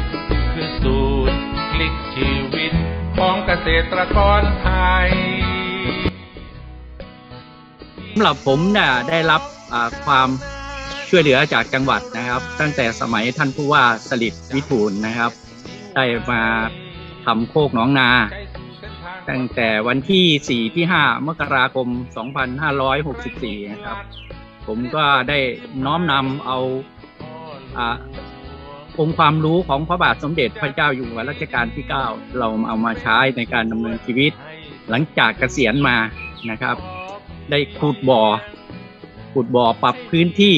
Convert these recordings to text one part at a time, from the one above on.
ก คือสูตรคลิกชีวิตของเกษตรกรไทยสำหรับผมเนี่ยได้รับความช่วยเหลือจากจังหวัดนะครับ ตั้งแต่สมัยท่านผู้ว่าสลิดวิทูลนะครับ ได้มาทำโคกน้องนา ตั้งแต่วันที่ 4 ที่ 5 มกราคม 2564 นะครับ ผมก็ได้น้อมนำเอา องค์ความรู้ของพระบาทสมเด็จพระเจ้าอยู่หัวรัชกาลที่ 9 เราเอามาใช้ในการดำเนินชีวิต หลังจากเกษียณมานะครับ ได้ขุดบ่อขุดบ่อปรับพื้นที่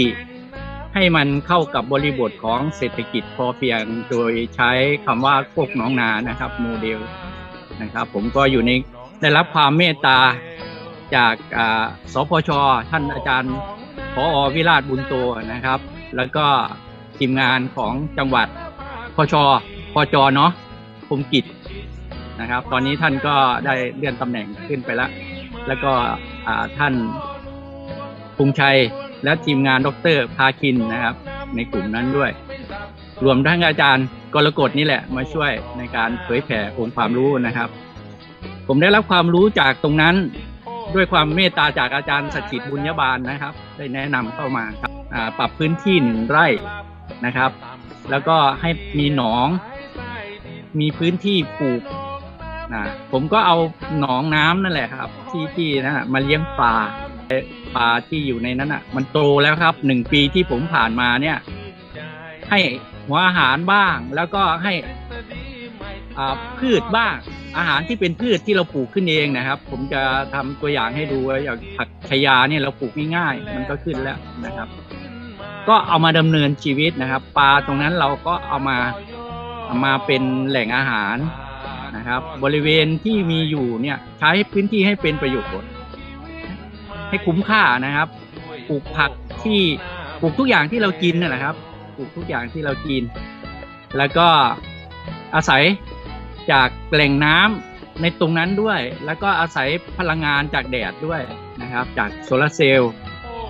ให้มันเข้ากับบริบทของเศรษฐกิจพอเพียงโดยใช้คำว่าโคกหนองนานะครับโมเดลนะครับ ผมก็อยู่ในได้รับความเมตตาจากสพช ท่านอาจารย์พออวิราชบุญโตนะครับ แล้วก็ ทีมงานของจังหวัดพชพจเนาะคมกิจนะครับ ตอนนี้ท่านก็ได้เลื่อนตำแหน่งขึ้นไปแล้ว แล้วก็อ่าท่านพงชัยและทีมงานดรพาคินนะครับ ในกลุ่มนั้นด้วย รวมทั้งอาจารย์กรกฎนี่แหละมาช่วยในการเผยแผ่องค์ความรู้นะครับ ผมได้รับความรู้จากตรงนั้นด้วยความเมตตาจากอาจารย์สจิตบุญญบาลนะครับ ได้แนะนำเข้ามาครับปรับพื้นที่หนึ่งไร่ นะครับ แล้วก็ให้มีหนอง มีพื้นที่ปลูกนะผมก็เอาหนองน้ำนั่นแหละครับ ที่ที่นะมาเลี้ยงปลาปลาที่อยู่ในนั้นอะ มันโตแล้วครับหนึ่งปีที่ผมผ่านมาเนี่ย ให้หัวอาหารบ้าง แล้วก็ให้อ่าพืชบ้างอาหารที่เป็นพืชที่เราปลูกขึ้นเองนะครับ ผมจะทำตัวอย่างให้ดูอย่างผักชายาเนี่ยเราปลูกง่ายๆมันก็ขึ้นแล้วนะครับ ก็เอามาดำเนินชีวิตนะครับ ปลาตรงนั้นเราก็เอามาเอามาเป็นแหล่งอาหารนะครับ บริเวณที่มีอยู่เนี่ยใช้พื้นที่ให้เป็นประโยชน์ ให้คุ้มค่านะครับปลูกผักที่ปลูกทุกอย่างที่เรากินนั่นแหละครับปลูกทุกอย่างที่เรากิน แล้วก็อาศัยจากแหล่งน้ำในตรงนั้นด้วย แล้วก็อาศัยพลังงานจากแดดด้วยนะครับ จากโซลาร์เซลล์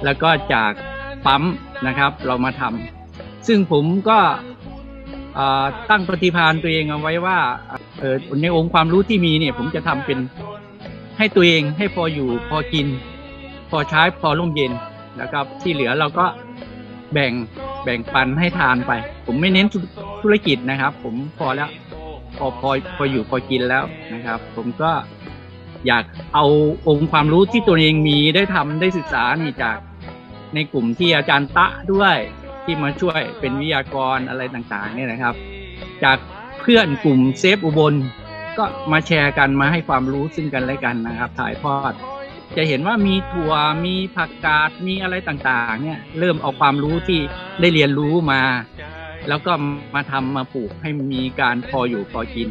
แล้วก็จากปั๊ม นะครับ เรามาทำซึ่งผมก็ตั้งปฏิภาณตัวเองเอาไว้ว่าเออในองค์ความรู้ที่มีเนี่ย ผมจะทำเป็นให้ตัวเองให้พออยู่พอกิน พอใช้พอร่มเย็นนะครับ ที่เหลือเราก็แบ่งแบ่งปันให้ทานไป ผมไม่เน้นธธุรกิจนะครับ ผมพอแล้ว พอพอพออยู่พอกินแล้วนะครับ ผมก็อยากเอาองค์ความรู้ที่ตัวเองมีได้ทำได้ศึกษานี่จาก ในกลุ่มที่อาจารย์ตะด้วยที่มาช่วยเป็นวิทยากรอะไรต่างๆเนี่ยนะครับ จากเพื่อนกลุ่มเซฟอุบล ก็มาแชร์กันมาให้ความรู้ซึ่งกันและกันนะครับ ถ่ายทอด จะเห็นว่ามีถั่วมีผักกาดมีอะไรต่างๆ เนี่ยเริ่มเอาความรู้ที่ได้เรียนรู้มา แล้วก็มาทำมาปลูกให้มีการพออยู่พอกิน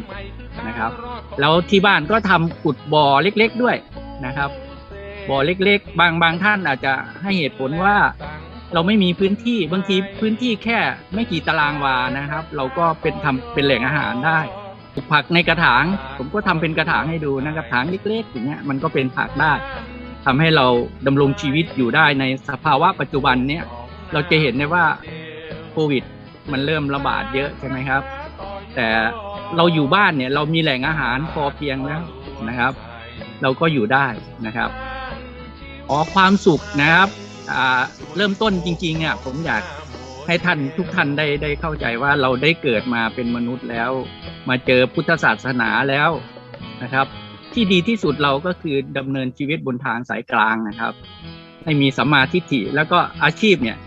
นะครับ แล้วที่บ้านก็ทำขุดบ่อเล็ก ๆด้วยนะครับ บ่อเล็ก ๆ บางบางท่านอาจจะให้เหตุผลว่าเราไม่มีพื้นที่บางทีพื้นที่แค่ไม่กี่ตารางวานะครับ เราก็เป็นทำเป็นแหล่งอาหารได้ปลูกผักในกระถาง ผมก็ทำเป็นกระถางให้ดูนะกระถางเล็กๆอย่างเงี้ยมันก็เป็นผักได้ทำให้เราดำรงชีวิตอยู่ได้ในสภาวะปัจจุบันเนี้ยเราจะเห็นได้ว่าโควิด มันเริ่มระบาดเยอะใช่ไหมครับ แต่เราอยู่บ้านเนี่ยเรามีแหล่งอาหารพอเพียงแล้วนะครับ เราก็อยู่ได้นะครับ อ๋อความสุขนะครับเริ่มต้นจริงๆเนี่ยผมอยากให้ท่านทุกท่านได้ได้เข้าใจว่าเราได้เกิดมาเป็นมนุษย์แล้ว มาเจอพุทธศาสนาแล้วนะครับ ที่ดีที่สุดเราก็คือดำเนินชีวิตบนทางสายกลางนะครับ ให้มีสัมมาทิฏฐิแล้วก็อาชีพเนี่ย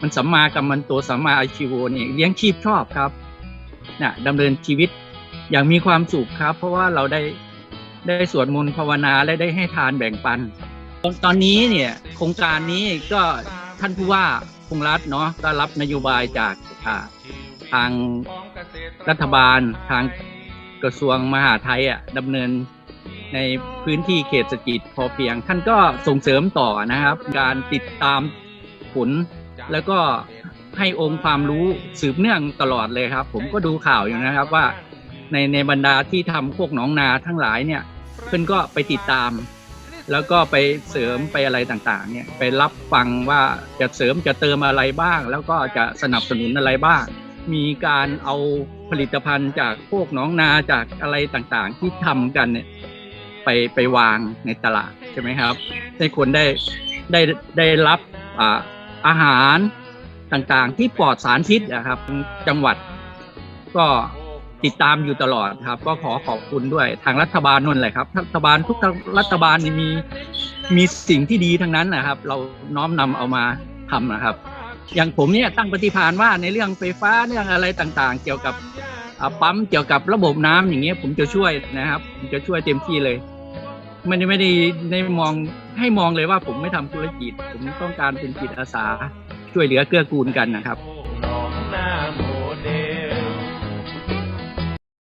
มันสัมมากัมมันโตสัมมาอาชีวเนี่ยเลี้ยงชีพชอบครับนี่ยดำเนินชีวิตอย่างมีความสุขครับ เพราะว่าเราได้ได้สวดมนต์ภาวนาและได้ให้ทานแบ่งปัน ตอนนี้เนี่ยโครงการนี้ก็ท่านผู้ว่าพงรัฐเนาะก็รับนโยบายจากอ่าทางรัฐบาลทางกระทรวงมหาไทยอะดำเนินในพื้นที่เขตเศรษฐกิจพอเพียง ท่านก็ส่งเสริมต่อนะครับ การติดตามผล แล้วก็ให้องค์ความรู้สืบเนื่องตลอดเลยครับ ผมก็ดูข่าวอยู่นะครับว่าในในบรรดาที่ทำพวกหนองนาทั้งหลายเนี่ยเพื่อนก็ไปติดตาม แล้วก็ไปเสริมไปอะไรต่างๆเนี่ยไปรับฟังว่าจะเสริมจะเติมอะไรบ้าง แล้วก็จะสนับสนุนอะไรบ้าง มีการเอาผลิตภัณฑ์จากพวกน้องนาจากอะไรต่างๆ ที่ทำกันเนี่ยไปไปวางในตลาดใช่ไหมครับ ให้คนได้ได้ได้รับอ่าอาหารต่างๆ ที่ปลอดสารพิษนะครับจังหวัดก็ ติดตามอยู่ตลอดครับ ก็ขอขอบคุณด้วยทางรัฐบาลนั่นแหละครับรัฐบาลทุกรัฐบาลนี่มีมีสิ่งที่ดีทั้งนั้นนะครับ เราน้อมนำเอามาทำนะครับ อย่างผมเนี่ยตั้งปฏิภาณว่าในเรื่องไฟฟ้าเรื่องอะไรต่างๆ เกี่ยวกับปั๊มเกี่ยวกับระบบน้ำอย่างเงี้ยผมจะช่วยนะครับผมจะช่วยเต็มที่เลยไม่ได้ไม่ได้ได้มองให้มองเลยว่าผมไม่ทำธุรกิจ ผมต้องการเป็นจิตอาสาช่วยเหลือเกื้อกูลกันนะครับ